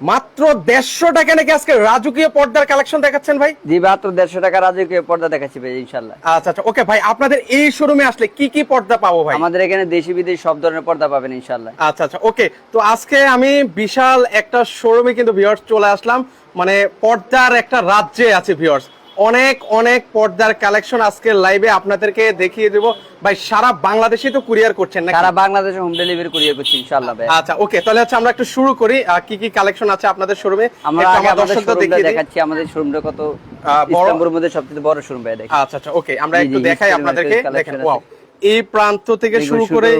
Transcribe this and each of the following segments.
মাত্র দেড়শো টাকা নাকি আজকে রাজকীয় পর্দার কালেকশন দেখাচ্ছেন ভাই? জি মাত্র দেড়শো টাকা রাজকীয় পর্দা দেখাচ্ছি ভাই ইনশাল্লাহ আচ্ছা আচ্ছা ওকে ভাই আপনাদের এই শোরুমে আসলে কি কি পর্দা পাবো ভাই? আমাদের এখানে দেশি বিদেশি সব ধরনের পর্দা পাবেন ইনশাল্লাহ আচ্ছা আচ্ছা ওকে তো আজকে আমি বিশাল একটা শোরুমে কিন্তু ভিউয়ার্স চলে আসলাম। মানে পর্দার একটা রাজ্যে আছে ভিউয়ার্স অনেক অনেক পর্দার কালেকশন আজকে লাইভে আপনাদেরকে দেখিয়ে দেব। ভাই সারা বাংলাদেশে তো কুরিয়ার করছেন না সারা বাংলাদেশে হোম ডেলিভারি কুরিয়ার করছি ইনশাল্লাহ ভাই আচ্ছা ওকে তাহলে হচ্ছে আমরা একটু শুরু করি। কি কি কালেকশন আছে আপনাদের শোরুমে আমরা আমাদের দেখাচ্ছি আমাদের শোরুমটা কত ইস্তাম্বুলের মধ্যে সবচেয়ে বড় শোরুম ভাই দেখি আচ্ছা আচ্ছা ওকে আমরা একটু দেখাই আপনাদেরকে। দেখেন ওয়াও এই প্রান্ত থেকে শুরু করে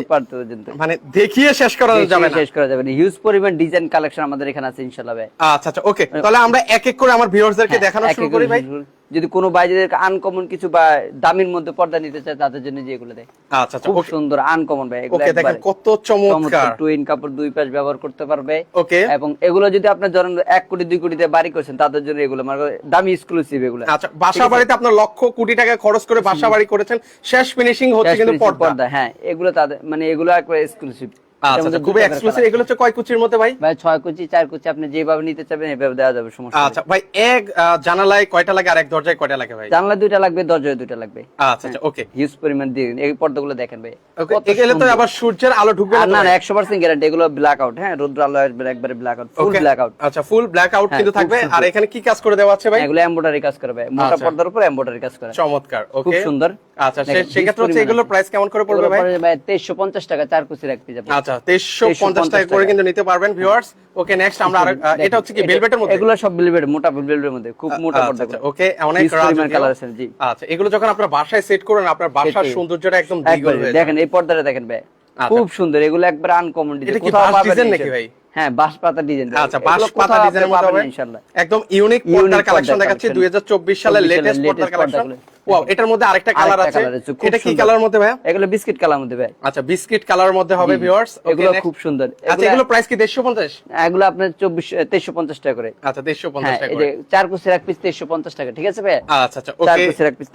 মানে দেখিয়ে শেষ করা যাবে না। শেষ করা যাবে না। হিউজ পরিমাণ ডিজাইন কালেকশন আমাদের এখানে আছে ইনশাল্লাহ ভাই আচ্ছা আচ্ছা ওকে তাহলে আমরা এক এক করে আমার ভিউয়ার্সদেরকে হ্যাঁ, দেখানো শুরু করি ভাই। যদি কোনো বাইরের আনকমন কিছু বা দামির মধ্যে পর্দা নিতে চায় তাদের জন্য যেগুলো দেয়। আচ্ছা আচ্ছা খুব সুন্দর আনকমন ভাই এগুলো ওকে দেখেন কত চমৎকার। টুইন কাপড় দুই পাশ ব্যবহার করতে পারবে। ওকে। এবং এগুলো যদি আপনার ধরেন এক কোটি দুই কোটিতে বাড়ি করছেন তাদের জন্য এগুলো মানে দামি এক্সক্লুসিভ এগুলো। আচ্ছা বাসা বাড়িতে আপনার লক্ষ কোটি টাকা খরচ করে বাসা বাড়ি করেছেন শেষ ফিনিশিং হচ্ছে কিন্তু পর্দা। হ্যাঁ এগুলো তাদের মানে এগুলো একবার এক্সক্লুসিভ আচ্ছা আচ্ছা, খুবই এক্সক্লুসিভ এগুলো হচ্ছে কয় কুচির মধ্যে ভাই? ভাই ছয় কুচি চার কুচি আপনি যেভাবে নিতে চাবেন এভাবে দেওয়া যাবে সমস্যা আচ্ছা ভাই এক জানালায় কয়টা লাগে আর এক দরজায় কয়টা লাগে ভাই? জানলা দুইটা লাগবে দরজায় দুইটা লাগবে। আচ্ছা আচ্ছা ওকে হিউজ পরিমাণ দিন। এই পর্দাগুলো দেখেন ভাই এগুলো তো আবার সূর্যের আলো ঢুকবে না না তো না ভাই? একশো পার্সেন্ট গ্যারান্টি এগুলো ব্ল্যাক আউট হ্যাঁ রুদ্র আলো আসবে একবারে blackout full blackout আচ্ছা ফুল ব্ল্যাক আউট হ্যাঁ, কিন্তু থাকবে। আর এখানে কি কাজ করে দেওয়া আছে ভাই? এগুলো এমব্রয়ডারি কাজ করবে মোটা আচ্ছা। পর্দার উপর এমব্রয়ডারি কাজ করে। চমৎকার খুব সুন্দর। আচ্ছা দেখেন, সে- সেক্ষেত্রে হচ্ছে এগুলোর প্রাইস কেমন করে পড়বে এগুলো ভাই? টাকা চার কুচি রাখতে যাবে আচ্ছা তেইশশো পঞ্চাশ টাকা করে কিন্তু নিতে পারবেন ভিউয়ার্স ওকে নেক্সট আমরা এটা হচ্ছে কি ভেলভেটের মধ্যে? এগুলো সব ভেলভেট মোটা ভেলভেটের মধ্যে খুব মোটা পর্দা আচ্ছা ওকে অনেক কালার আছে জি। আচ্ছা এগুলো যখন আপনার বাসায় সেট করেন আপনার বাসার সৌন্দর্যটা একদম দ্বিগুণ হয়ে দেখেন এই পর্দাটা দেখেন ভাই আচ্ছা। খুব সুন্দর এগুলো একবার আনকমন ডিজাইন এটা কি বাঁশ ডিজাইন নাকি ভাই? হ্যাঁ বাঁশ পাতা ডিজাইন আচ্ছা বাঁশ পাতা ডিজাইনের মধ্যে হবে। ইনশাআল্লাহ একদম ইউনিক পর্দার কালেকশন দেখাচ্ছি collection। 2024 সালের লেটেস্ট পর্দার কালেকশন। ওয়াও এটার মধ্যে আরেকটা কালার আছে। এটা কি কালার মধ্যে ভাইয়া? এগুলো বিস্কিট কালার মধ্যে ভাই। আচ্ছা বিস্কিট কালার মধ্যে হবে ভিউয়ার্স এগুলো খুব সুন্দর। আচ্ছা এগুলো প্রাইস কি 150 এগুলো আপনার টাকা করে। আচ্ছা 150 হ্যাঁ টাকা করে। চার কুচির এক পিস টাকা ঠিক আছে ভাই আচ্ছা আচ্ছা চার ওকে কুচির এক পিস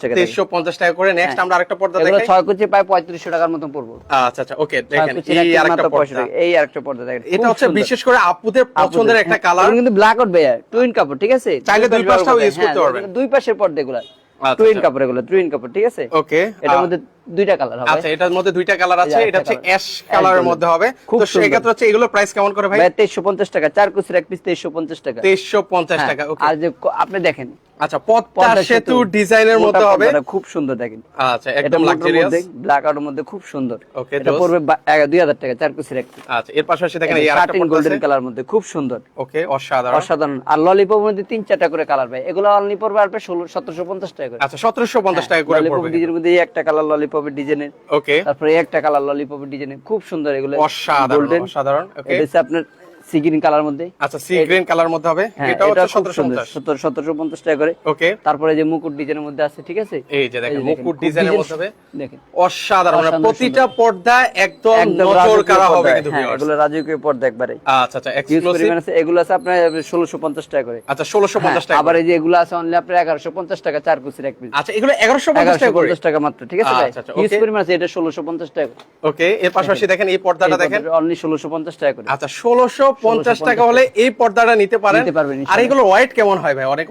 টাকা দেখেন। 150 টাকা করে। নেক্সট হ্যাঁ। আমরা আরেকটা পর্দা এগুলো ছয় কুচি প্রায় পঁয়ত্রিশশো টাকার মতন পড়ব। আচ্ছা আচ্ছা ওকে দেখেন এই আরেকটা পর্দা। এই আরেকটা পর্দা দেখেন এটা হচ্ছে বিশেষ করে আপুদের পছন্দের একটা কালার কিন্তু ব্ল্যাক আউট ভাইয়া টুইন কাপড় ঠিক আছে? চাইলে দুই পাশটাও use করতে- হ্যাঁ, পারবেন। দুই পাশের পর্দা এগুলো আচ্ছা, টুইন আচ্ছা। কাপড় এগুলো টুইন কাপড় ঠিক আছে ওকে এটার মধ্যে দুইটা কালার হবে। আচ্ছা এটার মধ্যে দুইটা কালার আছে এটা হচ্ছে অ্যাশ কালারের মধ্যে হবে। তো সেক্ষেত্রে হচ্ছে এগুলো প্রাইস কেমন করে ভাই? ভাই তেইশশো পঞ্চাশ টাকা। চার কুচির এক পিস তেইশশো পঞ্চাশ টাকা। 2350 হ্যাঁ, টাকা ওকে আর যে আপনি দেখেন আচ্ছা পদ্মা সেতু ডিজাইনের মধ্যে হবে। খুব সুন্দর দেখেন। আচ্ছা একদম লাক্সারিয়াস ব্ল্যাক আউটের মধ্যে খুব সুন্দর। এটা পড়বে দুই হাজার টাকা চার কুচির এক আচ্ছা এর পাশাপাশি দেখেন এই আরেকটা গোল্ডেন কালার মধ্যে খুব সুন্দর। ওকে অসাধারণ। অসাধারণ। আর ললিপপ মধ্যে তিন চারটা করে কালার ভাই। এগুলো অনলি পড়বে আর ষোলো সতেরোশো পঞ্চাশ টাকা করে। আচ্ছা 1750 টাকা করে ললিপপ পড়বে। মধ্যে একটা কালার ললিপপের ডিজাইনের ওকে তারপরে একটা কালার ললিপপের ডিজাইনের খুব সুন্দর এগুলো। অসাধারণ অসাধারণ। ওকে এটা আপনার সি গ্রিন কালার মধ্যে। আচ্ছা সি গ্রিন কালার মধ্যে হবে। হ্যাঁ এটা হচ্ছে খুব সুন্দর। 1750 পঞ্চাশ। টাকা করে। ওকে তারপরে যে মুকুট ডিজাইনের মধ্যে আছে ঠিক আছে? এই যে দেখেন মুকুট ডিজাইনের মধ্যে হবে। দেখেন। অসাধারণ মানে প্রতিটা পর্দা একদম নজর রাজকীয় হবে কিন্তু হ্যাঁ এগুলো রাজকীয় পর্দা একবারে। আচ্ছা আচ্ছা এক্সক্লুসিভ আছে এগুলো আছে আপনার ষোলোশো পঞ্চাশ টাকা করে। আচ্ছা 1650 টাকা হ্যাঁ, আবার এই যে এগুলো আছে অনলি আপনার এগারোশো পঞ্চাশ টাকা চার কুচির এক পিস আচ্ছা এগুলো 1150 এগারোশো টাকা করে? পঞ্চাশ টাকা মাত্র ঠিক আছে ভাই? আচ্ছা, আচ্ছা, ইউজ পরিমাণ আছে এটা ষোলোশো পঞ্চাশ টাকা ওকে এর পাশাপাশি দেখেন। এই পর্দাটা দেখেন। অনলি ষোলোশো পঞ্চাশ টাকা করে। আচ্ছা ষোলোশো পঞ্চাশ টাকা হলে এই পর্দাটা নিতে পারেন। নিতে পারবেন, আর এগুলো ওয়েট কেমন হয় ভাই? অনেক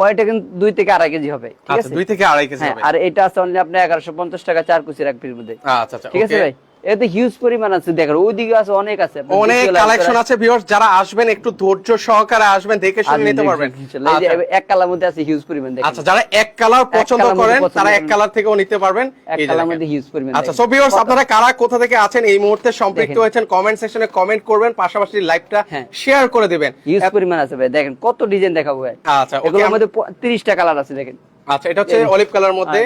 ওয়েট কিন্তু দুই থেকে আড়াই কেজি হবে ঠিক আচ্ছা আছে? দুই থেকে আড়াই কেজি হ্যাঁ আর এটা আছে আপনি এগারোশো পঞ্চাশ টাকা চার কুচির এক পিস মধ্যে। আচ্ছা আচ্ছা ঠিক আছে ভাই? এতে হিউজ পরিমাণ আছে দেখেন ওইদিকে আছে অনেক আছে। অনেক কালেকশন আছে ভিউয়ার্স যারা আসবেন একটু ধৈর্য সহকারে আসবেন দেখে শুনে নিতে পারবেন। আচ্ছা। এক কালার মধ্যে আছে হিউজ পরিমাণ দেখেন। আচ্ছা যারা এক কালার পছন্দ করেন তারা এক কালার থেকেও নিতে পারবেন। এক কালার মধ্যে হিউজ পরিমাণ আচ্ছা সো ভিউয়ার্স আপনারা কারা কোথা থেকে আছেন এই মুহূর্তে সম্পৃক্ত হয়েছেন কমেন্ট সেকশনে কমেন্ট করবেন পাশাপাশি লাইভটা হ্যাঁ। শেয়ার করে দিবেন। হিউজ পরিমাণ আছে ভাই দেখেন কত ডিজাইন দেখাবো ভাই। আচ্ছা ওকে এগুলোর মধ্যে তিরিশটা কালার আছে দেখেন। আচ্ছা এটা হচ্ছে অলিভ কালার মধ্যে?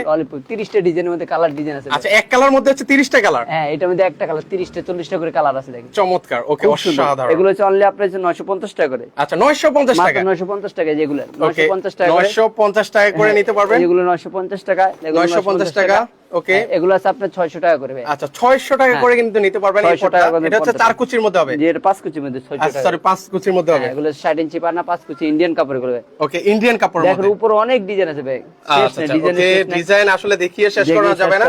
তিরিশটা ডিজাইনের মধ্যে কালার ডিজাইন আছে। আচ্ছা এক কালার মধ্যে হচ্ছে 30টা কালার হ্যাঁ এটার মধ্যে একটা কালার তিরিশটা চল্লিশটা করে কালার আছে দেখেন। চমৎকার ওকে অসাধারণ। এগুলো হচ্ছে অনলি আপনার নয়শো পঞ্চাশ টাকা করে। আচ্ছা 950 মাত্র টাকা? নয়শো পঞ্চাশ টাকা যেগুলো ওকে নয়শো পঞ্চাশ টাকা করে। 950 টাকা করে নিতে পারবেন? যেগুলো নয়শো পঞ্চাশ টাকা এগুলো 950 টাকা। ওকে। এগুলো আছে আপনার ছয়শো টাকা করে আচ্ছা ছয়শো টাকা করে কিন্তু নিতে পারবেন। এই 600 এটা হচ্ছে চার কুচির মধ্যে হবে। এটা পাঁচ কুচির মধ্যে ছয়শো আচ্ছা টাকা সরি পাঁচ কুচির মধ্যে হবে। হ্যাঁ, এগুলো ষাট ইঞ্চি পানা পাঁচ কুচি ইন্ডিয়ান কাপড়গুলো ওকে ইন্ডিয়ান কাপড়ের দেখেন উপরে অনেক ডিজাইন আছে ভাই। আচ্ছা আচ্ছা ওকে ডিজাইন আসলে দেখিয়ে শেষ করা যাবে না?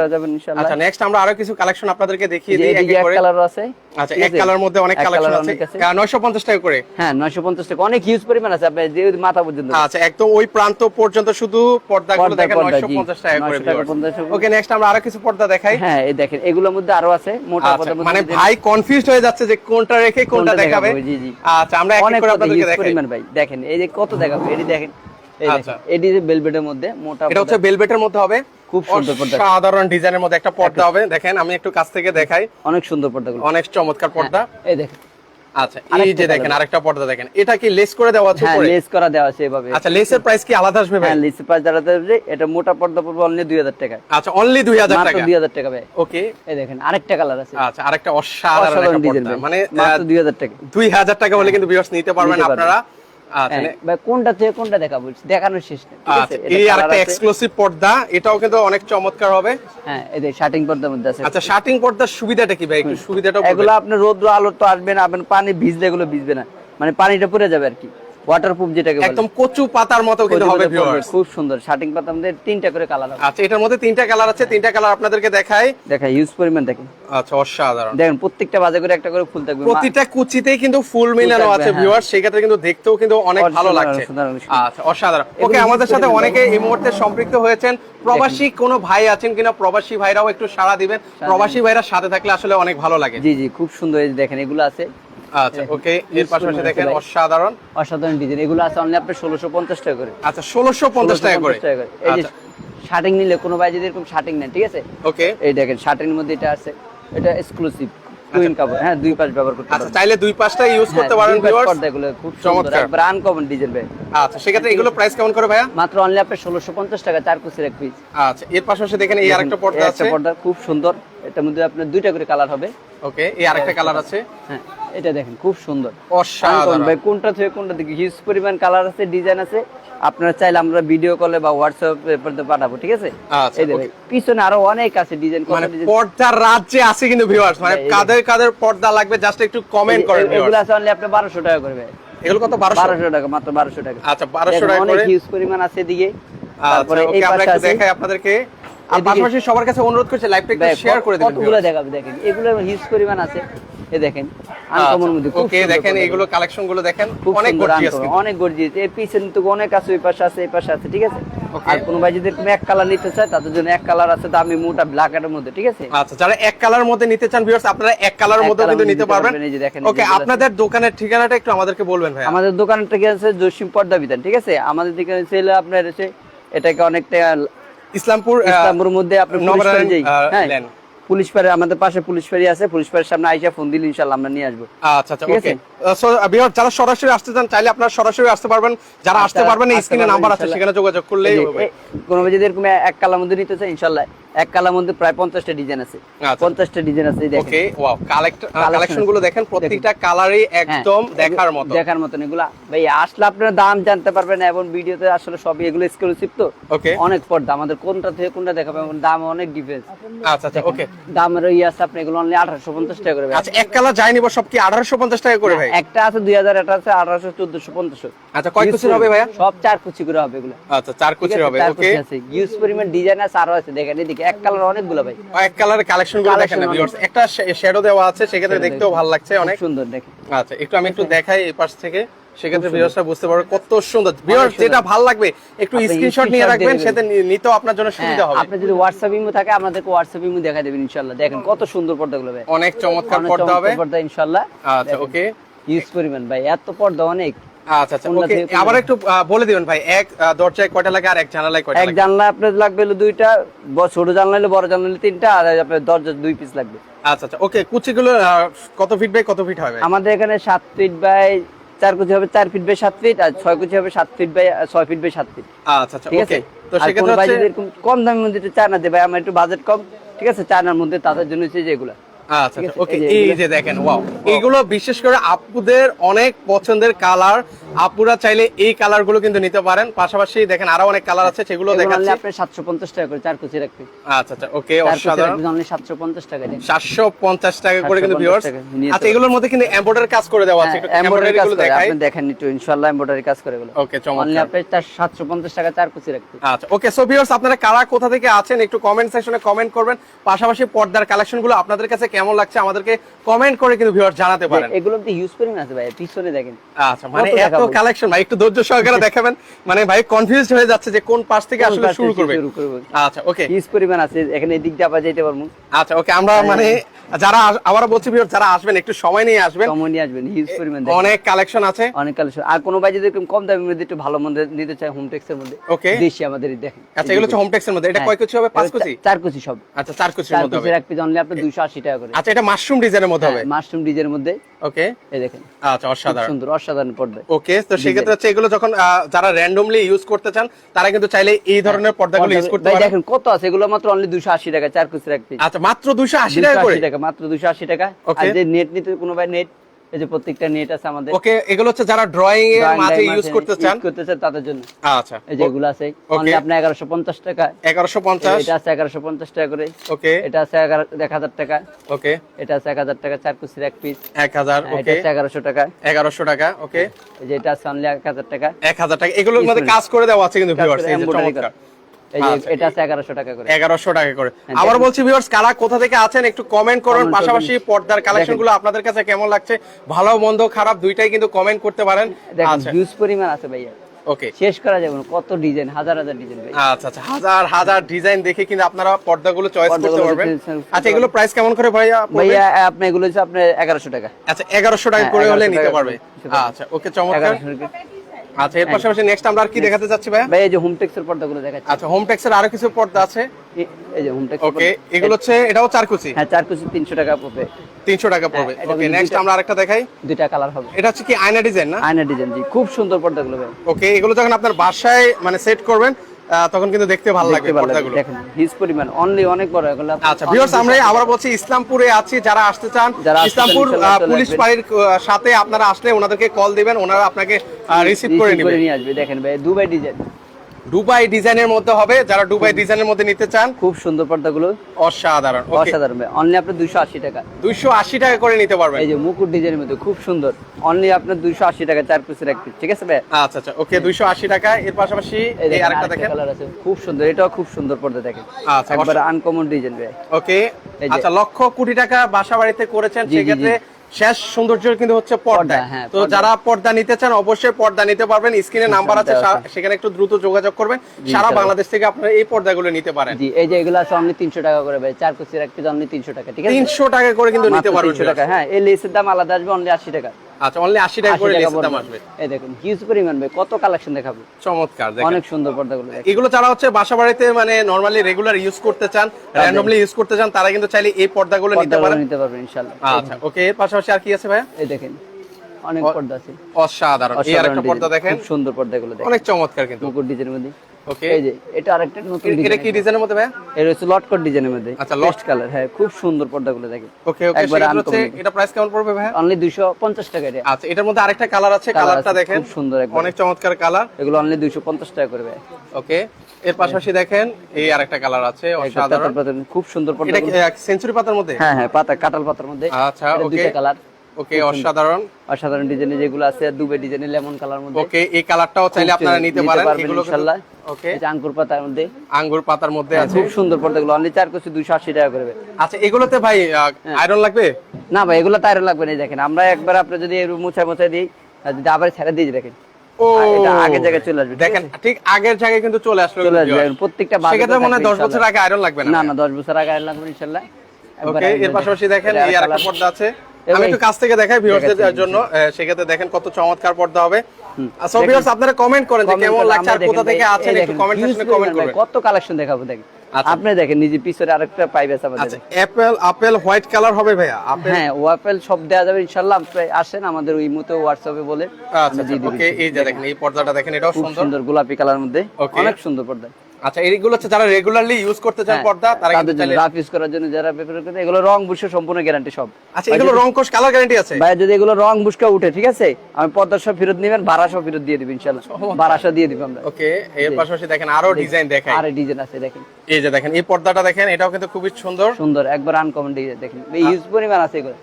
আচ্ছা নেক্সট আমরা আরও কিছু কালেকশন আপনাদেরকে দেখিয়ে দিই এক এক কালার আছে। আচ্ছা এক কালার মধ্যে অনেক কালেকশন আছে। অনেক আছে। নয়শো পঞ্চাশ টাকা করে। হ্যাঁ নয়শো পঞ্চাশ টাকা অনেক হিউজ পরিমাণ আছে আপনার যে মাথা পর্যন্ত আচ্ছা একদম ওই প্রান্ত পর্যন্ত শুধু পর্দাগুলো পর্দা, দেখেন পর্দা, নয়শো জি। পঞ্চাশ টাকা করে 900 টাকা, 50 টাকা। ওকে নেক্সট আমরা আরও কিছু পর্দা দেখাই। হ্যাঁ এই দেখেন এগুলোর মধ্যে আরও আছে মোটা আচ্ছা, মধ্যে মানে ভাই কনফিউজ হয়ে যাচ্ছে যে কোনটা রেখে কোনটা দেখাবে জি, জি। আচ্ছা আমরা এক করে আপনাদেরকে দেখাই। ভাই। দেখেন এই যে কত দেখাবো এটি দেখেন এই আচ্ছা। এটি যে মধ্যে মোটা এটা হচ্ছে মধ্যে হবে। খুব সুন্দর পর্দা। সাধারণ ডিজাইনের মধ্যে একটা পর্দা হবে। দেখেন আমি একটু কাছ থেকে দেখাই। অনেক সুন্দর পর্দাগুলো। অনেক চমৎকার পর্দা। এই দেখেন। আচ্ছা এই যে দেখেন আরেকটা পর্দা দেখেন। এটা কি লেস করে দেওয়া আছে হ্যাঁ উপরে? লেস করা দেওয়া আছে এভাবে। আচ্ছা লেসের প্রাইস কি আলাদা আসবে ভাই? হ্যাঁ লেসের প্রাইস আলাদা আসবে। এটা মোটা পর্দা পড়বে অনলি দুই হাজার টাকা। আচ্ছা অনলি দুই হাজার মাত্র টাকা। দুই হাজার টাকা ভাই। ওকে এই দেখেন আরেকটা কালার আছে। আচ্ছা আরেকটা অসাধারণ একটা পর্দা। মানে মাত্র দুই হাজার টাকা। দুই হাজার টাকা হলে কিন্তু ভিউয়ার্স নিতে পারবেন। আপনারা। ভাই কোনটা থেকে কোনটা দেখাবো দেখানোর শেষ আচ্ছা এই আরেকটা। এক্সক্লুসিভ পর্দা এটাও কিন্তু অনেক চমৎকার হবে। হ্যাঁ এই যে শার্টিং পর্দার মধ্যে আছে। আচ্ছা পর্দার সুবিধাটা কি ভাই? একটু সুবিধাটা এগুলো আপনি আলো তো আসবে না আপনি পানি ভিজলে এগুলো ভিজবে না। মানে পানিটা পরে যাবে আর কি। ওয়াটারপ্রুফ যেটাকে একদম কচু পাতার মতো কিন্তু হবে ভিউয়ার্স খুব সুন্দর। শার্টিং পাতার মধ্যে তিনটা করে কালার হবে। আচ্ছা এটার মধ্যে তিনটা কালার আছে তিনটা কালার আপনাদেরকে দেখাই। দেখা ইউজ পরিমাণ দেখেন। আচ্ছা অসাধারণ। দেখেন প্রত্যেকটা বাজে করে একটা করে ফুল থাকবে। প্রতিটা কুচিতেই কিন্তু ফুল মিলানো আছে হ্যাঁ। ভিউয়ার্স সেই ক্ষেত্রে কিন্তু দেখতেও কিন্তু অনেক ভালো লাগছে। আচ্ছা অসাধারণ। ওকে আমাদের সাথে অনেকে এই মুহূর্তে সম্পৃক্ত হয়েছেন। প্রবাসী কোনো ভাই আছেন কিনা প্রবাসী ভাইরাও একটু সাড়া দিবেন। প্রবাসী ভাইরা সাথে থাকলে আসলে অনেক ভালো লাগে। জি জি খুব সুন্দর দেখেন এগুলো আছে। আচ্ছা ওকে এর পাশাপাশি দেখেন অসাধারণ। অসাধারণ ডিজাইন এগুলো আছে অনলি আপনার ষোলোশো পঞ্চাশ টাকা করে। আচ্ছা ষোলোশো পঞ্চাশ টাকা করে? 1650 টাকা করে। এই যে আচ্ছা। শার্টিং নিলে কোনো ভাই যদি এরকম শার্টিং নেন ঠিক আছে? ওকে এই দেখেন শার্টের মধ্যে এটা আছে। এটা এক্সক্লুসিভ টুইন কাপড় হ্যাঁ। দুই পাশ ব্যবহার করতে আচ্ছা চাইলে দুই পাঁচটা ইউজ করতে হ্যাঁ, পারেন দুই পাশ ভিউয়ার্স পর্দাগুলো খুব সুন্দর চমৎকার। একবার আনকমন ডিজাইন ভাই। আচ্ছা সেক্ষেত্রে এগুলো প্রাইস কেমন করে ভাইয়া? মাত্র অনলি আপনার ষোলোশো পঞ্চাশ টাকা চার কুচির এক পিস আচ্ছা এর পাশাপাশি দেখেন এই আরেকটা পর্দা আছে। একটা পর্দা খুব সুন্দর। এটার মধ্যে আপনার দুইটা করে কালার হবে। ওকে এই আরেকটা কালার আছে। হ্যাঁ এটা দেখেন খুব সুন্দর। অসাধারণ। ভাই কোনটা থেকে কোনটা দিকে হিউজ পরিমাণ কালার আছে ডিজাইন আছে। আপনারা চাইলে আমরা ভিডিও কলে বা হোয়াটসঅ্যাপে পাঠাবো ঠিক আছে? আচ্ছা, এই দেখেন পিছনে আরও অনেক আছে ডিজাইন মানে পর্দার রাজ্যে আছে কিন্তু ভিউয়ার্স মানে কাদের কাদের পর্দা লাগবে জাস্ট একটু কমেন্ট করেন এগুলো আছে অনলি আপনার বারোশো টাকা করবে এগুলো কত বারোশো? বারোশো টাকা মাত্র বারোশো টাকা। আচ্ছা বারোশো দেখেন, টাকা অনেক হিউজ পরিমাণ আছে এদিকে। আচ্ছা তারপরে এই আমরা একটু দেখাই আপনাদেরকে। আর পাশাপাশি সবার কাছে অনুরোধ করছি লাইভটা একটু শেয়ার করে দিবেন কতগুলো দেখাবে দেখেন। এগুলোর হিউজ পরিমাণ আছে। এই দেখেন আনকমন মধ্যে ওকে দেখেন এগুলো কালেকশনগুলো দেখেন অনেক গর্জিয়াস অনেক গর্জিয়াস এর পিছনে তো অনেক আছে ওই পাশে আছে এই পাশে আছে ঠিক আছে? আর কোনো ভাই যদি এরকম এক কালার নিতে চায় তাদের জন্য এক কালার আছে দামি মোটা ব্ল্যাক এর মধ্যে ঠিক আছে? আচ্ছা যারা এক কালার মধ্যে নিতে চান ভিউয়ার্স আপনারা এক কালার মধ্যে কিন্তু নিতে পারবেন। এই যে দেখেন, ওকে আপনাদের দোকানের ঠিকানাটা একটু আমাদেরকে বলবেন ভাই আমাদের দোকানটা কি আছে জসিম পর্দা বিধান ঠিক আছে? আমাদের দিকে ছিল আপনার এসে এটাকে অনেকটা ইসলামপুর ইসলামপুর মধ্যে আপনি হ্যাঁ। পুলিশ ফাঁড়ি আমাদের পাশে পুলিশ ফেরি আছে পুলিশ ফাঁড়ির সামনে আইসা ফোন দিলে ইনশাল্লাহ আমরা নিয়ে আসব। আচ্ছা আচ্ছা ওকে সো যারা সরাসরি আসতে চান চাইলে আপনারা সরাসরি আসতে পারবেন। যারা আসতে আচ্ছা, পারবেন স্ক্রিনে নাম্বার আছে সেখানে যোগাযোগ করলেই হবে। কোনো যদি এরকম এক কালার মধ্যে নিতে চায় ইনশাল্লাহ এক কালার মধ্যে প্রায় পঞ্চাশটা ডিজাইন আছে। আচ্ছা। পঞ্চাশটা ডিজাইন আছে ওকে ওয়াও কালেকশনগুলো দেখেন প্রত্যেকটা কালারই হ্যাঁ, একদম দেখার মতো। দেখার মতন এগুলা। ভাই আসলে আপনারা দাম জানতে পারবেন এবং ভিডিওতে আসলে সবই এগুলো এক্সক্লুসিভ তো। ওকে অনেক পর্দা আমাদের কোনটা থেকে কোনটা দেখাবে দাম অনেক ডিফারেন্স আচ্ছা আচ্ছা ওকে দামের ইয়ে আছে আপনি এগুলো অনলি আঠারোশো পঞ্চাশ টাকা করে আচ্ছা এক কালার যাই নিব সব কি আঠারোশো পঞ্চাশ টাকা করে ভাই? একটা আছে দুই হাজার একটা আছে আঠারোশো চোদ্দশো পঞ্চাশশো আচ্ছা কয় কুচির হবে ভাইয়া? সব চার কুচি করে হবে এগুলো। আচ্ছা চার আছে, হবে ওকে ইউজ পরিমাণ ডিজাইন আছে আরও আছে দেখেন এদিকে। এক কালার অনেকগুলো ভাই। এক কালারের কালেকশনগুলো দেখেন না ভিউয়ার্স একটা শ্যাডো দেওয়া আছে সেক্ষেত্রে দেখতেও ভালো লাগছে অনেক। সুন্দর দেখেন। আচ্ছা একটু আমি একটু দেখাই এই পাশ থেকে সেক্ষেত্রে ভিউয়ার্সরা বুঝতে পারবে কত সুন্দর। ভিউয়ার্স যেটা ভালো লাগবে একটু স্ক্রিনশট নিয়ে রাখবেন সেটা নিতেও আপনার জন্য হ্যাঁ, সুবিধা হবে। আপনি যদি হোয়াটসঅ্যাপ ইমো থাকে আমাদেরকে হোয়াটসঅ্যাপ ইমো দেখা দেবেন ইনশাল্লাহ দেখেন কত সুন্দর পর্দাগুলো ভাই। অনেক চমৎকার পর্দা হবে। পর্দা ইনশাল্লাহ আচ্ছা ওকে ইউজ পরিমাণ ভাই। এত পর্দা অনেক। আচ্ছা আচ্ছা ওকে আবার একটু বলে দিবেন ভাই এক দরজায় কয়টা লাগে আর এক জানালায় কয়টা এক জানলা আপনার লাগবে হলো দুইটা ছোট জানলা হলে বড় জানলা হলে তিনটা আর আপনার দরজা দুই পিস লাগবে। আচ্ছা আচ্ছা ওকে কুচিগুলো কত ফিট বাই কত ফিট হবে? আমাদের এখানে সাত ফিট বাই চার কুচি হবে চার ফিট বাই সাত ফিট আর ছয় কুচি হবে সাত ফিট বাই ছয় ফিট বাই সাত ফিট আচ্ছা আচ্ছা ঠিক আছে? তো সেক্ষেত্রে কম দামের মধ্যে চায়না দেবে আমার একটু বাজেট কম ঠিক আছে? চায়নার মধ্যে তাদের জন্য হচ্ছে যেগুলো। আচ্ছা ওকে এই যে যে দেখেন ওয়াও এগুলো বিশেষ করে আপুদের অনেক পছন্দের কালার আপুরা চাইলে এই কালারগুলো কিন্তু নিতে পারেন। পাশাপাশি দেখেন আরও অনেক কালার আছে সেগুলো দেখাচ্ছি। আপনি সাতশো পঞ্চাশ টাকা করে চার কুচি রাখবে। আচ্ছা আচ্ছা ওকে অসাধারণ। রাখবে অনলি সাতশো পঞ্চাশ টাকা দিয়ে। চারশো পঞ্চাশ টাকা করে কিন্তু ভিউয়ার্স আচ্ছা এগুলোর মধ্যে কিন্তু এমব্রয়ডারি কাজ করে দেওয়া আছে একটু এমব্রয়ডারি গুলো দেখাই আপনি দেখেন একটু ইনশাআল্লাহ এমব্রয়ডারি কাজ করে এগুলো। ওকে অনলি চমৎকার আপনি চার সাতশো পঞ্চাশ টাকা চার কুচি রাখবে। আচ্ছা ওকে সো ভিউয়ার্স আপনারা কারা কোথা থেকে আছেন একটু কমেন্ট সেকশনে কমেন্ট করবেন। পাশাপাশি পর্দার কালেকশনগুলো আপনাদের কাছে কেমন লাগছে আমাদেরকে কমেন্ট করে কিন্তু ভিউয়ার্স জানাতে পারেন। এগুলো তো ইউজ না আছে ভাই পিছনে দেখেন। আচ্ছা মানে এত কালেকশন ভাই একটু ধৈর্য সহকারে দেখাবেন। মানে ভাই কনফিউজড হয়ে যাচ্ছে যে কোন পাশ থেকে আসলে শুরু করবে। আচ্ছা ওকে ইউজ পরিমাণ আছে? এখানে এদিক দিয়ে আবার যেতে পারব। আচ্ছা ওকে আমরা মানে যারা আবারও বলছি ভিউয়ার্স যারা আসবেন একটু সময় নিয়ে আসবেন। সময় নিয়ে আসবেন হিউজ পরিমাণ অনেক কালেকশন আছে। অনেক কালেকশন আর কোনো ভাই যদি কম দামের মধ্যে একটু ভালো মধ্যে নিতে চায় হোম টেক্সের মধ্যে ওকে দেশি আমাদের দেখেন। আচ্ছা এগুলো হচ্ছে হোম টেক্সের মধ্যে। এটা হ্যাঁ। কয় কুচি হবে? পাঁচ কুচি চার কুচি সব। আচ্ছা চার কুচির মধ্যে হবে। কুচি এক পিস অনলি দুইশো আশি টাকা করে। আচ্ছা এটা মাশরুম ডিজাইনের মধ্যে হবে? মাশরুম ডিজের মধ্যে। ওকে এই দেখেন। আচ্ছা অসাধারণ। সুন্দর অসাধারণ পর্দা। ওকে তো সেক্ষেত্রে হচ্ছে এগুলো যখন যারা র্যান্ডমলি ইউজ করতে চান তারা কিন্তু চাইলে এই ধরনের পর্দাগুলো ইউজ করতে পারেন। দেখেন কত আছে এগুলো মাত্র অনলি দুশো আশি টাকা চার কুচি রাখতে আচ্ছা মাত্র দুশো আশি টাকা করে? টাকা মাত্র দুশো আশি টাকা। আর যে নেট নিতে কোনো ভাই নেট এই যে প্রত্যেকটা নেট আছে আমাদের। ওকে এগুলো হচ্ছে যারা ড্রয়িং এর মাঝে ইউজ করতে চান করতে চান। তাদের জন্য। আচ্ছা। এই যে এগুলো আছে. অনলি এগারোশো পঞ্চাশ টাকা। এগারোশো পঞ্চাশ। এটা আছে এগারোশো পঞ্চাশ টাকা করে। ওকে এটা আছে এগারো এক হাজার টাকা। ওকে এটা আছে এক হাজার টাকা চার কুচির এক পিস এক হাজার এটা ওকে আছে এগারোশো টাকা। এগারোশো টাকা ওকে এই যে এটা আছে অনলি এক হাজার টাকা। এক হাজার টাকা। এগুলোর মধ্যে কাজ করে দেওয়া আছে কিন্তু ভিউয়ার্স এই যে চমৎকার। এটা আছে এগারোশো টাকা করে। এগারোশো টাকা করে। হ্যাঁ, আবার বলছি ভিউয়ার্স কারা কোথা থেকে আছেন একটু কমেন্ট করুন। পাশাপাশি পর্দার কালেকশন আপনাদের কাছে কেমন লাগছে? ভালো মন্দ খারাপ দুইটাই কিন্তু কমেন্ট করতে পারেন। আচ্ছা। হিউজ পরিমাণ আছে ভাইয়া। ওকে শেষ করা যাবে না কত ডিজাইন হাজার হাজার ডিজাইন আচ্ছা আচ্ছা হাজার হাজার ডিজাইন দেখে কিন্তু আপনারা পর্দাগুলো চয়েস করতে পারবেন। আচ্ছা এগুলো প্রাইস কেমন করে ভাইয়া ভাইয়া আপনি এগুলো হচ্ছে আপনার টাকা। আচ্ছা এগারোশো টাকা হ্যাঁ, করে হলে নিতে পারবে। আচ্ছা ওকে চমৎকার। আচ্ছা এর পাশাপাশি নেক্সট আমরা আর কি দেখাতে চাচ্ছি ভাই ভাই এই যে পর্দাগুলো দেখাচ্ছি। আচ্ছা আরও কিছু পর্দা আছে? এই যে হোমটেক্স ওকে এগুলো হচ্ছে এটাও চার কুচি? হ্যাঁ চার কুচি তিনশো টাকা পড়বে। তিনশো টাকা পড়বে। হ্যাঁ, এটা ওকে নেক্সট আমরা আরেকটা দেখাই। দুইটা কালার হবে। এটা হচ্ছে কি আয়না ডিজাইন না? আয়না ডিজাইন জি খুব সুন্দর পর্দাগুলো ভাই। ওকে এগুলো যখন আপনার বাসায় মানে সেট করবেন তখন কিন্তু দেখতে ভালো লাগবে পর্দাগুলো। দেখেন হিউজ পরিমাণ অনলি অনেক বড় এগুলো আচ্ছা ভিউয়ার্স আমরা আবার বলছি ইসলামপুরে আছি যারা আসতে চান ইসলামপুর পুলিশ আসবেন। সাথে আপনারা আসলে ওনাদেরকে কল দিবেন ওনারা আপনাকে রিসিভ করে নেবে। নিয়ে আসবে। দেখেন ভাই দুবাই ডিজাইন। দুবাই ডিজাইনের মধ্যে হবে। যারা দুবাই ডিজাইনের মধ্যে নিতে চান খুব সুন্দর পর্দাগুলো। অসাধারণ। অসাধারণ অনলি দুইশো আশি টাকা। দুইশো আশি টাকা করে নিতে পারবেন। এই যে মুকুট ডিজাইনের মধ্যে খুব সুন্দর। অনলি আপনার দুইশো আশি টাকা চার পিসের এক পিস ঠিক আছে ভাই? আচ্ছা আচ্ছা। ওকে দুইশো আশি টাকা। এর পাশাপাশি এই আরেকটা দেখেন। কালার আছে। খুব সুন্দর। এটাও খুব সুন্দর পর্দা দেখেন। আচ্ছা, একবার আনকমন ডিজাইন ভাই। ওকে আচ্ছা লক্ষ কোটি টাকা বাসা বাড়িতে করেছেন সেক্ষেত্রে শেষ সৌন্দর্য কিন্তু হচ্ছে পর্দা। হ্যাঁ, তো যারা পর্দা নিতে চান অবশ্যই পর্দা নিতে পারবেন। স্ক্রিনে নাম্বার আছে সেখানে একটু দ্রুত যোগাযোগ করবেন। সারা বাংলাদেশ থেকে আপনারা এই পর্দাগুলো নিতে পারেন। জি এই যে এগুলো আছে আপনি 300 টাকা করে ভাই। চার কুচির এক পিস অনলি তিনশো টাকা ঠিক আছে? তিনশো টাকা করে কিন্তু নিতে পারবেন 300 টাকা হ্যাঁ এই লেসের দাম আলাদা আসবে অনলি আশি টাকা। আচ্ছা অনলি আশি টাকা করে লেসের দাম আসবে। এই দেখুন হিউজ পরিমাণ ভাই কত কালেকশন দেখাবো? চমৎকার দেখেন। অনেক সুন্দর পর্দাগুলো এগুলো যারা হচ্ছে বাসা বাড়িতে মানে নর্মালি রেগুলার ইউজ করতে চান র্যান্ডমলি ইউজ করতে চান তারা কিন্তু চাইলে এই পর্দাগুলো নিতে পারেন। নিতে পারবেন ইনশাআল্লাহ। আচ্ছা ওকে এর পাশাপাশি আর কি আছে ভাইয়া? এই দেখেন অনেক পর্দা আছে। অসাধারণ। এই আরেকটা পর্দা দেখেন। খুব সুন্দর পর্দাগুলো দেখেন। অনেক চমৎকার কিন্তু। মুকুট ডিজাইনের মধ্যে। ওকে এই যে এটা আরেকটা নতুন এটা ডিজাইন কি ডিজাইনের মধ্যে। ভাইয়া এর হচ্ছে লটকট ডিজাইনের মধ্যে। আচ্ছা, পেস্ট কালার হ্যাঁ খুব সুন্দর পর্দাগুলো দেখেন। ওকে ওকে একবারে হচ্ছে এটা প্রাইস কেমন পড়বে ভাইয়া অনলি 250 টাকা এটা। আচ্ছা এটার মধ্যে আরেকটা কালার আছে কালারটা দেখেন খুব সুন্দর একবার। অনেক চমৎকার কালার এগুলো অনলি 250 টাকা করে ভাই। ওকে এর পাশাপাশি দেখেন এই আরেকটা কালার আছে অসাধারণ। পাতার পাতার খুব সুন্দর পর্দা এটা সেঞ্চুরি পাতার মধ্যে? হ্যাঁ হ্যাঁ পাতা কাটাল পাতার মধ্যে। আচ্ছা ওকে দুইটা কালার ওকে অসাধারণ। অসাধারণ ডিজাইনের যেগুলো আছে দুবে ডিজাইনের লেমন কালার মধ্যে। ওকে এই কালারটাও চাইলে আপনারা নিতে পারেন এগুলো ইনশাআল্লাহ ওকে যে আঙ্গুর পাতার মধ্যে। আঙ্গুর পাতার মধ্যে আছে। খুব সুন্দর পর্দাগুলো। অনলি চার কুচি 280 টাকা করে। আচ্ছা এগুলোতে ভাই হ্যাঁ। আয়রন লাগবে? না ভাই এগুলো তাইরও লাগবে না দেখেন। আমরা একবার আপনি যদি দিই যদি আবার ছেড়ে দিয়ে দেখেন। ও। এটা আগের জায়গায় চলে আসবে দেখেন ঠিক আগের জায়গায় কিন্তু চলে আসলো চলে আসবে প্রত্যেকটা সেক্ষেত্রে মনে হয় থাকবে দশ বছর আগে আয়রন লাগবে না? না না দশ বছর আগে আর লাগবে ইনশাল্লাহ। ওকে এর পাশাপাশি দেখেন এটা এই আরেকটা পর্দা আছে। আমি একটু কাছ থেকে দেখাই ভিউয়ারদের জন্য সেক্ষেত্রে দেখেন কত চমৎকার পর্দা হবে। ভিউয়ার্স আপনারা কমেন্ট করেন যে কেমন করে লাগছে আর কোথা থেকে আছেন একটু কমেন্ট সেকশনে কমেন্ট করবেন। কত কালেকশন দেখাবো দেখেন। আচ্ছা। আপনি দেখেন নিজে পিছনে আরেকটা পাইবে আছে আমাদের। আচ্ছা অ্যাপেল আপেল হোয়াইট কালার হবে ভাইয়া? আপেল হ্যাঁ ওয়াপেল সব দেওয়া যাবে ইনশাআল্লাহ। আপনি আসেন আমাদের ওই মতে হোয়াটসঅ্যাপে বলে আচ্ছা ওকে এই যে দেখেন এই পর্দাটা দেখেন এটাও সুন্দর। সুন্দর গোলাপি কালার মধ্যে অনেক সুন্দর পর্দা। আচ্ছা এইগুলো হচ্ছে যারা রেগুলারলি ইউজ করতে চান হ্যাঁ, পর্দা তারা কিন্তু চাইলে রাফ ইউজ করার জন্য যারা প্রেফার করে এগুলো রং বুসে সম্পূর্ণ গ্যারান্টি সব। আচ্ছা এগুলো রং কোশ কালার গ্যারান্টি আছে? ভাই যদি এগুলো রং বুসকা উঠে ঠিক আছে? আমি পর্দা সব ফেরত নেবেন ভাড়া ফেরত দিয়ে দিবেন ইনশাআল্লাহ। দিয়ে দিব আমরা। ওকে এর পাশাপাশি দেখেন আরও ডিজাইন দেখাই। আর ডিজাইন আছে দেখেন। এই যে দেখেন এই পর্দাটা দেখেন এটাও কিন্তু খুবই সুন্দর। সুন্দর একবার আনকমন ডিজাইন দেখেন। এই ইউজ পরিমাণ আছে এগুলো।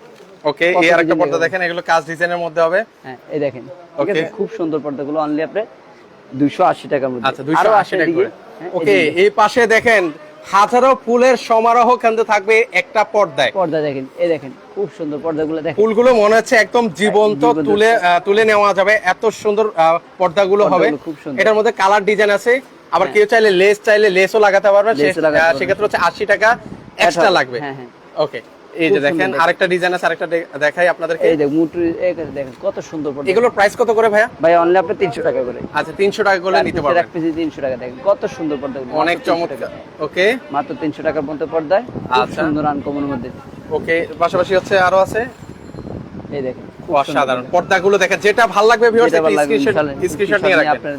ওকে এই আরেকটা পর্দা? দেখেন এগুলো কাজ ডিজাইনের মধ্যে হবে। হ্যাঁ এই দেখেন। Okay. খুব সুন্দর পর্দাগুলো অনলি আপনি 280 টাকার মধ্যে। আচ্ছা টাকা হ্যাঁ, ওকে এই পাশে দেখেন হাজারো ফুলের সমারোহ কিন্তু থাকবে একটা পর্দায়। পর্দা দেখেন এই দেখেন খুব সুন্দর পর্দাগুলো দেখেন। ফুলগুলো মনে হচ্ছে একদম জীবন্ত। তুলে তুলে নেওয়া যাবে। এত সুন্দর পর্দাগুলো হবে। খুব সুন্দর। এটার মধ্যে কালার ডিজাইন আছে। আবার কেউ চাইলে লেস চাইলে লেসও লাগাতে পারবেন। সেক্ষেত্রে হচ্ছে আশি টাকা এক্সট্রা লাগবে। হ্যাঁ হ্যাঁ। ওকে। এই যে দেখেন আরেকটা ডিজাইন আছে আরেকটা দেখাই আপনাদেরকে। এই দেখ মুটু দেখেন কত সুন্দর পর্দা এগুলোর প্রাইস কত করে ভাইয়া? ভাই অনলি আপনি 300 টাকা করে। আচ্ছা তিনশো টাকা করে নিতে এক পারবেন। পিসে 300 টাকা দেখেন কত সুন্দর পর্দাগুলো অনেক চমৎকার ওকে। মাত্র 300 টাকার মধ্যে আচ্ছা। সুন্দর আনকমনের মধ্যে। ওকে পাশাপাশি হচ্ছে আরও আছে? এই দেখেন অসাধারণ। পর্দাগুলো দেখেন যেটা ভালো লাগবে ভিউয়ার্স স্ক্রিনশট স্ক্রিনশট নিয়ে রাখবেন।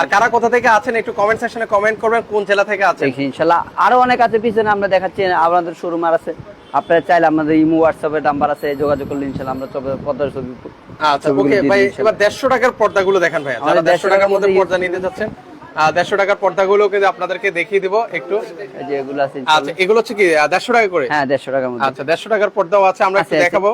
আর কারা কোথা থেকে আছেন একটু কমেন্ট সেকশনে কমেন্ট করবেন কোন জেলা থেকে আছেন? ইনশাআল্লাহ আরও অনেক আছে পিছনে আমরা দেখাচ্ছি আমাদের শোরুম আর আছে। আপনারা চাইলে আমাদের ইমো হোয়াটসঅ্যাপের নাম্বার আছে যোগাযোগ করলে ইনশাআল্লাহ আমরা পর্দার ছবি আচ্ছা ওকে ভাই এবার দেড়শো টাকার পর্দাগুলো দেখেন ভাই যারা আমাদের দেড়শো 150 টাকার মধ্যে পর্দা নিতে যাচ্ছেন দেড়শো টাকার পর্দাগুলো কিন্তু আপনাদেরকে দেখিয়ে দিব একটু। এই যে এগুলো আছে আচ্ছা এগুলো হচ্ছে কি দেড়শো টাকা করে? হ্যাঁ দেড়শো টাকার মধ্যে। আচ্ছা দেড়শো টাকার পর্দাও আছে আমরা একটু আছে, আছে। দেখাবো।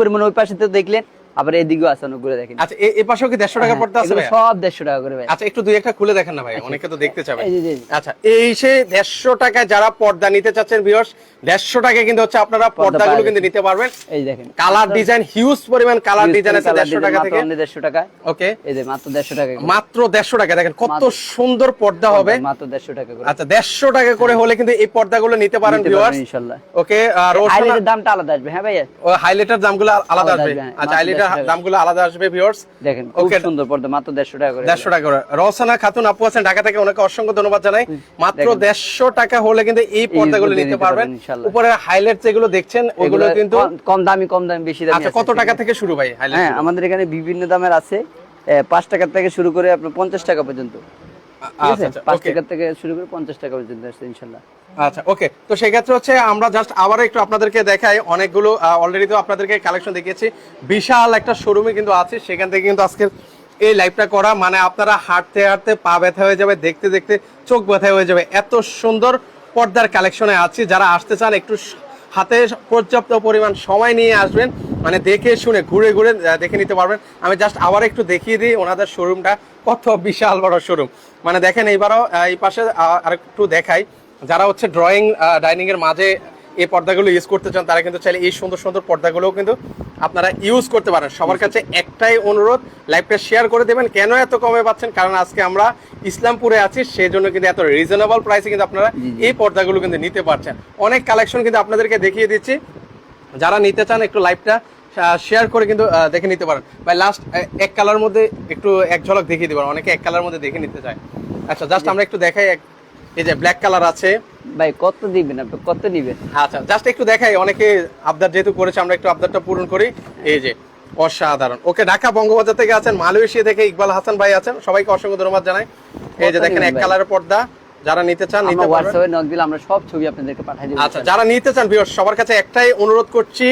পরিমাণ ওই পাশে তো দেখলেন। আবার এদিকেও আছে অনেকগুলো দেখেন। আচ্ছা এ- এ পাশেও কি দেড়শো টাকার পর্দা আছে সব দেড়শো টাকা করে ভাই। আচ্ছা একটু দুই একটা খুলে দেখেন না ভাই অনেকে তো দেখতে চাবে। এই যে, যে। আচ্ছা এই সে দেড়শো টাকায় যারা পর্দা নিতে চাচ্ছেন ভিউয়ার্স দেড়শো টাকায় কিন্তু হচ্ছে আপনারা পর্দাগুলো কিন্তু নিতে পারবেন। এই দেখেন। কালার ডিজাইন হিউজ পরিমাণ কালার ডিজাইন আছে দেড়শো টাকা থেকে। দেড়শো টাকা। ওকে এই যে মাত্র দেড়শো টাকা মাত্র দেড়শো টাকা দেখেন কত সুন্দর পর্দা হবে। মাত্র দেড়শো টাকা করে। আচ্ছা দেড়শো টাকা করে হলে কিন্তু এই পর্দাগুলো নিতে পারেন ভিউয়ার্স পারবেন ইনশাল্লাহ। ওকে আর হাইলাইটের দামটা আলাদা আসবে হ্যাঁ ভাইয়া? ও হাইলাইটার দামগুলো আলাদা আসবে। হ্যাঁ, আচ্ছা হাইলাইটার 150 টাকা। দামগুলো আলাদা আসবে ভিউয়ার্স দেখেন খুব সুন্দর পর্দা মাত্র দেড়শো টাকা করে। দেড়শো টাকা করে। রওসানা খাতুন আপু আছেন ঢাকা থেকে ওনাকে অসংখ্য ধন্যবাদ জানাই। মাত্র দেখেন। দেড়শো টাকা হলে কিন্তু এই পর্দাগুলো নিতে পারবেন। উপরে হাইলাইট যেগুলো দেখছেন ওগুলো কিন্তু কম- দামি কম দামি বেশি দামি আচ্ছা কত টাকা থেকে শুরু ভাই হাইলাইট হ্যাঁ আমাদের এখানে বিভিন্ন দামের আছে। পাঁচ টাকা থেকে শুরু করে আপনার পঞ্চাশ টাকা পর্যন্ত। আচ্ছা পাঁচ ওকে টাকা থেকে শুরু করে পঞ্চাশ টাকা পর্যন্ত আছে ইনশাল্লাহ। আচ্ছা ওকে তো সেই ক্ষেত্রে হচ্ছে আমরা জাস্ট আবার একটু আপনাদেরকে দেখাই অনেকগুলো অলরেডি তো আপনাদেরকে কালেকশন দেখিয়েছি। বিশাল একটা শোরুমে কিন্তু আছে সেখান থেকে কিন্তু আজকে এই লাইভটা করা। মানে আপনারা হাঁটতে হাঁটতে পা ব্যথা হয়ে যাবে দেখতে দেখতে চোখ ব্যথা হয়ে যাবে। এত সুন্দর পর্দার কালেকশনে আছি। যারা আসতে চান একটু হাতে পর্যাপ্ত পরিমাণ সময় নিয়ে আসবেন। মানে দেখে শুনে ঘুরে ঘুরে দেখে নিতে পারবেন। আমি জাস্ট আবার একটু দেখিয়ে দিই ওনাদের শোরুমটা কত বিশাল বড় শোরুম মানে দেখেন এইবারও এই পাশে আহ, আরেকটু দেখাই। যারা হচ্ছে ড্রয়িং ডাইনিং এর মাঝে এই পর্দাগুলো ইউজ করতে চান তারা কিন্তু চাইলে এই সুন্দর সুন্দর পর্দাগুলোও কিন্তু আপনারা ইউজ করতে পারেন। সবার কাছে একটাই অনুরোধ লাইভটা শেয়ার করে দেবেন। কেন এত কমে পাচ্ছেন? কারণ আজকে আমরা ইসলামপুরে আছি সেই জন্য কিন্তু এত রিজনেবল প্রাইসে কিন্তু আপনারা এই পর্দাগুলো কিন্তু নিতে পারছেন। অনেক কালেকশন কিন্তু আপনাদেরকে দেখিয়ে দিচ্ছি। যারা নিতে চান একটু লাইভটা শেয়ার করে কিন্তু দেখে নিতে পারেন। ভাই লাস্ট এক কালার মধ্যে একটু এক ঝলক দেখিয়ে দিবেন। অনেকে এক কালার মধ্যে দেখে নিতে চায়। আচ্ছা জাস্ট আমরা একটু দেখাই এই যে ব্ল্যাক কালার আছে। ভাই কত দিবেন আপনি? কত নিবেন আচ্ছা জাস্ট একটু দেখাই। অনেকে আবদার যেহেতু করেছে আমরা একটু আবদারটা পূরণ করি। এই যে অসাধারণ। ওকে ঢাকা বঙ্গবাজার থেকে আছেন মালয়েশিয়া থেকে ইকবাল হাসান ভাই আছেন। সবাইকে অসংখ্য ধন্যবাদ জানাই। এই যে দেখেন এক? কালারের পর্দা। যারা নিতে চান নিতে পারবেন। হোয়াটসঅ্যাপে নক দিলে আমরা সব ছবি আপনাদেরকে পাঠিয়ে দেবো আচ্ছা যারা নিতে চান ভিউয়ার্স সবার কাছে একটাই অনুরোধ করছি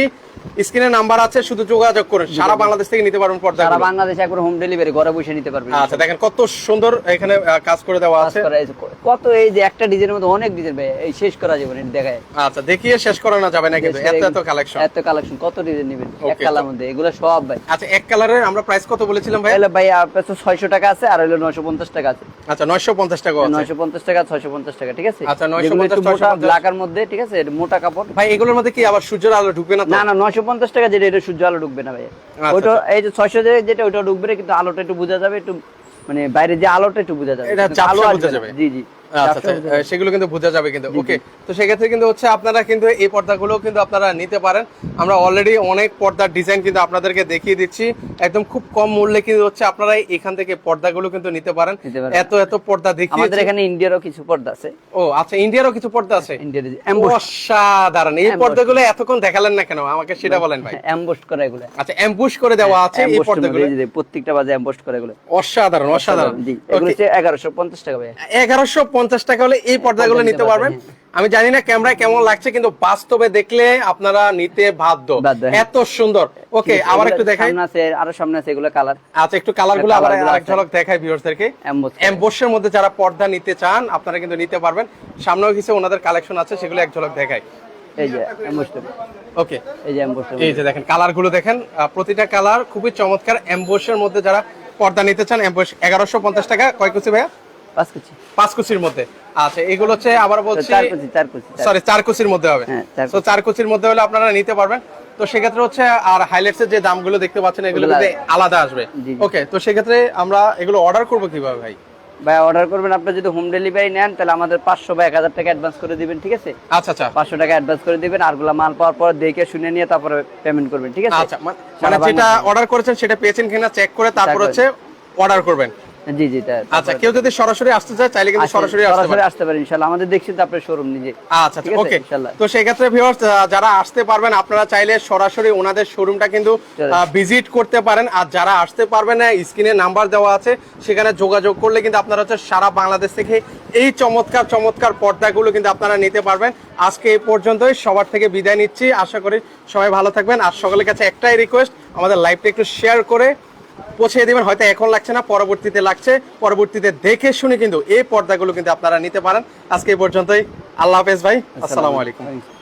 স্ক্রিনে নাম্বার আছে শুধু যোগাযোগ করুন। সারা বাংলাদেশ থেকে নিতে পারবেন পর্দা সারা বাংলাদেশে একবার হোম ডেলিভারি ঘরে বসে নিতে পারবেন। আচ্ছা দেখেন কত সুন্দর এখানে কাজ করে দেওয়া আছে। কত এই যে একটা ডিজাইনের মধ্যে অনেক ডিজাইন ভাই এই শেষ করা যাবে না দেখায়। আচ্ছা দেখিয়ে শেষ করানো যাবে না কিন্তু এত এত কালেকশন এত কালেকশন কত ডিজাইন নেবেন? এক কালার মধ্যে এগুলো সব ভাই। আচ্ছা এক কালারের আমরা প্রাইস কত বলেছিলাম ভাই? তাহলে ভাই আপনার তো ছয়শো টাকা আছে আর হলো নয়শো পঞ্চাশ টাকা আছে। আচ্ছা নয়শো পঞ্চাশ টাকা আছে। নয়শো পঞ্চাশ টাকা ছয়শো পঞ্চাশ টাকা ঠিক আছে? আচ্ছা, 950, যেগুলো একটু মোটা 650 ব্ল্যাকের মধ্যে ঠিক আছে? মোটা কাপড়। ভাই এগুলোর মধ্যে কি আবার সূর্যের আলো ঢুকবে না তো? না না নয়শো পঞ্চাশ টাকা যেটা এটা সূর্য আলো ঢুকবে না ভাই ওটা ওইটা এই যে ছয়শো যেটা ওইটা ঢুকবে কিন্তু আলোটা একটু বোঝা যাবে একটু মানে বাইরে যে আলোটা একটু বোঝা যাবে। আলো। জি জি। আচ্ছা আচ্ছা। সেগুলো কিন্তু বোঝা যাবে কিন্তু। ওকে তো সেক্ষেত্রে কিন্তু হচ্ছে আপনারা কিন্তু এই পর্দাগুলো কিন্তু আপনারা নিতে পারেন। আমরা অলরেডি অনেক পর্দার ডিজাইন কিন্তু আপনাদেরকে দেখিয়ে দিচ্ছি। একদম খুব কম মূল্যে কিন্তু হচ্ছে আপনারা এখান থেকে পর্দাগুলো কিন্তু নিতে পারেন। এত এত পর্দা দেখিয়ে আমাদের এখানে ইন্ডিয়ারও কিছু পর্দা আছে। ও আচ্ছা ইন্ডিয়ারও কিছু পর্দা আছে? অসাধারণ। এই পর্দাগুলো এতক্ষণ দেখালেন না কেন? আমাকে সেটা বলেন ভাই। এমবোস্ট করা এগুলো। আচ্ছা এমপুশ করে দেওয়া আছে এই পর্দাগুলো। যে প্রত্যেকটা বাজে এমবোস্ট করা এগুলো। অসাধারণ অসাধারণ। জি। এগুলো এগারোশো পঞ্চাশ টাকা ভাই এগারোশো পঞ্চাশ টাকা হলে এই পর্দাগুলো নিতে পারবেন। আমি জানি না ক্যামেরায় কেমন লাগছে কিন্তু বাস্তবে দেখলে আপনারা নিতে বাধ্য। হ্যাঁ। এত সুন্দর। ওকে আবার একটু দেখাই। আছে আরও সামনে আছে এগুলো কালার। আচ্ছা একটু কালারগুলো আবার আরেক ঝলক দেখাই ভিউয়ার্সদেরকে। এমবোসের মধ্যে যারা পর্দা নিতে চান আপনারা কিন্তু নিতে পারবেন। সামনেও কিছু ওনাদের কালেকশন আছে সেগুলো এক ঝলক দেখাই। এই যে ওকে। এই যে এই যে দেখেন কালারগুলো দেখেন প্রতিটা কালার খুবই চমৎকার। এমবোসের মধ্যে যারা পর্দা নিতে চান এমবোস এগারোশো পঞ্চাশ টাকা। কয় কুচি ভাইয়া? পাঁচ কুচি পাঁচ কুচির মধ্যে। আচ্ছা এগুলো হচ্ছে আবার বলছি চার কুচি চার কুচি সরি চার কুচির মধ্যে হবে। হ্যাঁ, তো চার কুচির মধ্যে হলে আপনারা নিতে পারবেন। তো সেক্ষেত্রে হচ্ছে আর হাইলাইটস এর যে দামগুলো দেখতে পাচ্ছেন এগুলো কিন্তু আলাদা। আসবে। ওকে তো সেক্ষেত্রে আমরা এগুলো অর্ডার করব কীভাবে ভাই? ভাই অর্ডার করবেন আপনি যদি হোম ডেলিভারি নেন তাহলে আমাদের পাঁচশো বা এক হাজার টাকা অ্যাডভান্স করে দিবেন ঠিক আছে? আচ্ছা আচ্ছা। পাঁচশো টাকা অ্যাডভান্স করে দিবেন আরগুলা মাল পাওয়ার পর দেখে শুনে নিয়ে তারপরে পেমেন্ট করবেন ঠিক আছে? আচ্ছা মানে যেটা অর্ডার করেছেন সেটা পেয়েছেন কিনা চেক করে তারপর হচ্ছে অর্ডার করবেন। জি জি আচ্ছা কেউ যদি সরাসরি আসতে চায় চাইলে কিন্তু সরাসরি আসতে পারে। আসতে পারেন ইনশাল্লাহ। আমাদের দেখছি তো আপনার শোরুম নিজে। আচ্ছা ওকে ইনশাল্লাহ। তো সেই ক্ষেত্রে ভিউয়ার্স যারা আসতে পারবেন আপনারা চাইলে সরাসরি ওনাদের শোরুমটা কিন্তু ভিজিট করতে পারেন। আর যারা আসতে পারবেন না স্ক্রিনে নাম্বার দেওয়া আছে সেখানে যোগাযোগ করলে কিন্তু আপনারা হচ্ছে সারা বাংলাদেশ থেকে এই চমৎকার চমৎকার পর্দাগুলো কিন্তু আপনারা নিতে পারবেন। আজকে এই পর্যন্তই সবার থেকে বিদায় নিচ্ছি। আশা করি সবাই ভালো থাকবেন। আর সকলের কাছে একটাই রিকোয়েস্ট আমাদের লাইভটা একটু শেয়ার করে পৌঁছে দেবেন। হয়তো এখন লাগছে না পরবর্তীতে লাগছে। পরবর্তীতে দেখে শুনে কিন্তু এই পর্দাগুলো কিন্তু আপনারা নিতে পারেন। আজকে এই পর্যন্তই। আল্লাহ হাফেজ ভাই। আসসালামু আলাইকুম।